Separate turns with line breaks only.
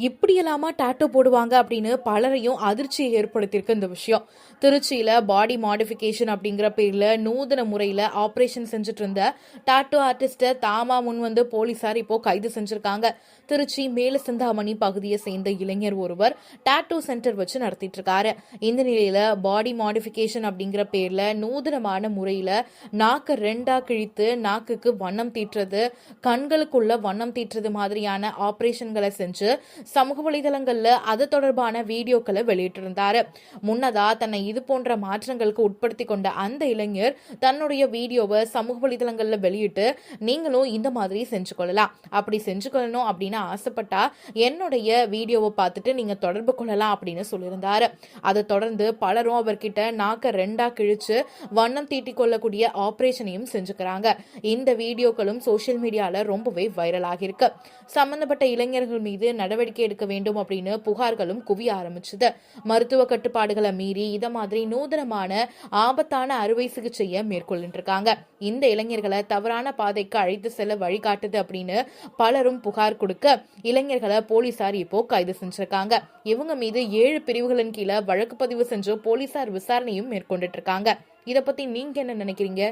இப்படியெல்லாமா டாட்டோ போடுவாங்க அப்படின்னு பலரையும் அதிர்ச்சியை ஏற்படுத்தியிருக்கு இந்த விஷயம். திருச்சியில பாடி மாடிஃபிகேஷன் அப்படிங்கிற பேர்ல நூதன முறையில ஆபரேஷன் செஞ்சுட்டு இருந்த டாட்டோ ஆர்டிஸ்ட தாமா முன் வந்து போலீசார் இப்போ கைது செஞ்சிருக்காங்க. திருச்சி மேல சிந்தாமணி பகுதியை சேர்ந்த இளைஞர் ஒருவர் டாட்டோ சென்டர் வச்சு நடத்திட்டு இருக்காரு இந்த நிலையில பாடி மாடிஃபிகேஷன் அப்படிங்கிற பேர்ல நூதனமான முறையில நாக்கு ரெண்டா கிழித்து நாக்குக்கு வண்ணம் தீட்டுறது கண்களுக்குள்ள வண்ணம் தீட்டுறது மாதிரியான ஆபரேஷன்களை செஞ்சு சமூக வலைதளங்கள்ல அது தொடர்பான வீடியோக்களை வெளியிட்டிருந்தாரு. முன்னதா தன்னை இது போன்ற மாற்றங்களுக்கு உட்படுத்தி கொண்ட அந்த இளைஞர் தன்னுடைய வீடியோவை சமூக வலைதளங்கள்ல வெளியிட்டு நீங்களும் இந்த மாதிரி செஞ்சு கொள்ளலாம். அப்படி செஞ்சு கொள்ளணும் அப்படின்னு ஆசைப்பட்டா என்னுடைய வீடியோவை பார்த்துட்டு நீங்க தொடர்பு கொள்ளலாம் அப்படின்னு சொல்லியிருந்தாரு. அதை தொடர்ந்து பலரும் அவர்கிட்ட நாக்க ரெண்டா கிழிச்சு வண்ணம் தீட்டி கொள்ளக்கூடிய ஆபரேஷனையும் செஞ்சுக்கிறாங்க. இந்த வீடியோக்களும் சோசியல் மீடியால ரொம்பவே வைரல் ஆகியிருக்கு சம்பந்தப்பட்ட இளைஞர்கள் மீது நடவடிக்கை நடவடிக்கை எடுக்க வேண்டும் அப்படின்னு புகார்களும் குவிய ஆரம்பிச்சது. மருத்துவ கட்டுப்பாடுகளை மீறி இத மாதிரி நூதனமான ஆபத்தான அறுவை சிகிச்சையை மேற்கொள்ளிட்டு இருக்காங்க. இந்த இளைஞர்களை தவறான பாதைக்கு அழைத்து செல்ல வழிகாட்டுது அப்படின்னு பலரும் புகார் கொடுக்க இளைஞர்களை போலீசார் இப்போ கைது செஞ்சிருக்காங்க. இவங்க மீது ஏழு பிரிவுகளின் கீழே வழக்கு பதிவு செஞ்சு போலீசார் விசாரணையும் மேற்கொண்டுட்டு இருக்காங்க. இத பத்தி நீங்க என்ன நினைக்கிறீங்க?